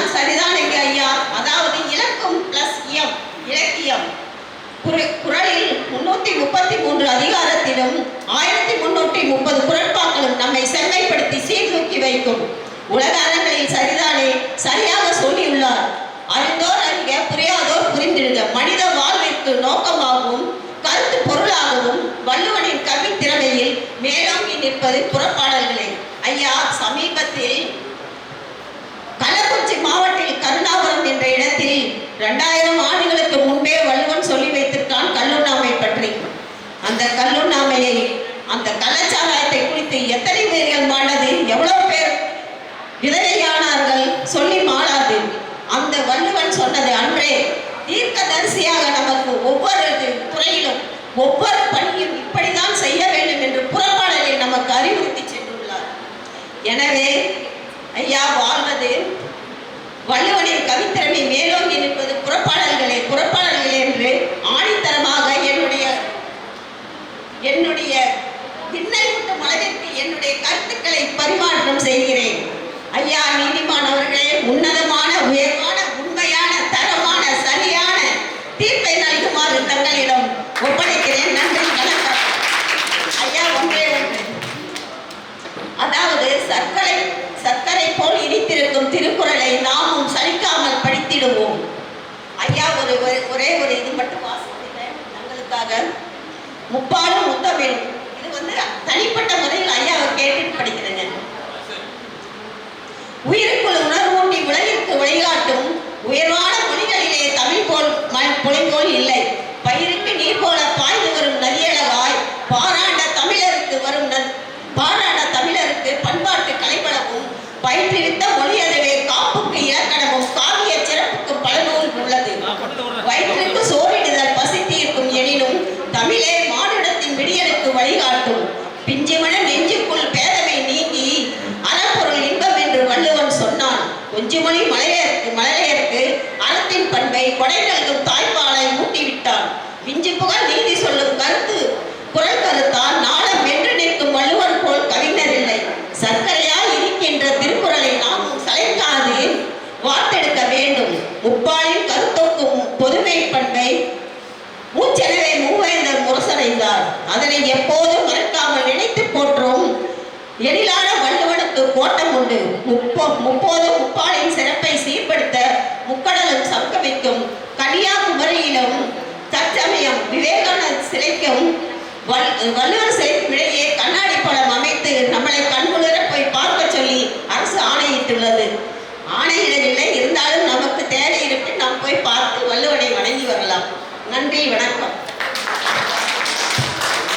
போக்கு தான் சரிதானங்க ஐயா. அதாவது இலக்கம் பிளஸ் எம் இலக்கியம். குரலில் முன்னூத்தி முப்பத்தி மூன்று அதிகாரத்திலும் ஆயிரத்தி முன்னூற்றி முப்பது குரட்பாக்களும் நம்மை செம்மைப்படுத்தி சீர்தூக்கி வைக்கும். உலக அறங்களில் சரிதானே சரியாக சொல்லியுள்ளார். அறிந்தோர் அறிக புரியாதோர் புரிந்திடுக மனித வாழ்விற்கு நோக்கமாகவும் கருத்து பொருளாகவும் வள்ளுவனின் கவி திறமையில் மேலோங்கி நிற்பது புறப்பாடல்களே ரெண்டாயிரம் இரண்டாயிரம் ஆண்டுகளுக்கு முன்பே வள்ளுவன் சொல்லி வைத்திருக்கான் கல்லுண்ணாமை பற்றி. அந்த கல்லுண்ணாமையை அந்த கலாச்சாரத்தை குறித்து எத்தனை பேர்கள் மாண்டது? எவ்வளவு பேர் விதவையானார்கள் சொல்லி மாளாது. அந்த வள்ளுவன் சொன்னது அன்றே தீர்க்கதரிசியாக நமக்கு ஒவ்வொரு துறையிலும் ஒவ்வொரு பணியும் இப்படிதான் செய்ய வேண்டும் என்று புறப்பாடலை நமக்கு அறிவுறுத்தி சென்றுள்ளார். எனவே ஐயா வாழ்வது போல் திருக்குறளை நாமும் சலிக்காமல் படித்திடுவோம். ஐயா ஒரு ஒரே ஒரு இது மட்டும் வாசிக்கிறேன். தங்களுக்காக முப்பாலும் முத்தமிழ். இது வந்து தனிப்பட்ட முறையில் ஐயாவை கேட்டு படிக்கிறேங்க. உயிருக்குள் உணர்வூட்டி உலகிற்கு வழிகாட்டும் உயர்வான மொழிகளிலே தமிழ் போல் ம- மொழி போல் இல்லை. பயிருக்கு நீர் போல பாய்ந்து வரும் நதியளவாய் பாராண்ட தமிழருக்கு வரும் ந- பாராண்ட தமிழருக்கு பண்பாட்டு கலைவளமும் பயிற்றுவித்த கொஞ்சுமொழி மலையருக்கு மலையருக்கு அறத்தின் பண்பை கொடை நல்கும் தாய்ப்பாலை மூட்டிவிட்டான் விஞ்சு புகழ் நீதி சொல்லும் கருத்து. குரல் கருத்தால் நாளம் வென்று நிற்கும் வள்ளுவன் போல் கவிஞர் இல்லை சர்க்கரையாய் இருக்கின்ற திருக்குறளை நாம் சளைக்காது வார்த்தெடுக்க வேண்டும். முப்பாலின் கருத்தோக்கும் பொதுமை பண்பை மூச்செனவே மூவேந்தர் முரசடைந்தார். அதனை எப்போதும் மறக்காமல் நினைத்து போற்றும் எழிலான வள்ளுவனுக்கு கோட்டம் உண்டு. முப்போ முப்போது வள்ளுவர் சிலைக்கும் இடையே கண்ணாடி படம் அமைத்து நம்மளை கண்குளிர போய் பார்க்க சொல்லி அரசு ஆணையிட்டுள்ளது. ஆணையிடவில்லை இருந்தாலும் நமக்கு தேவை இருக்கு நாம் போய் பார்த்து வள்ளுவனை வணங்கி வரலாம். நன்றி வணக்கம்.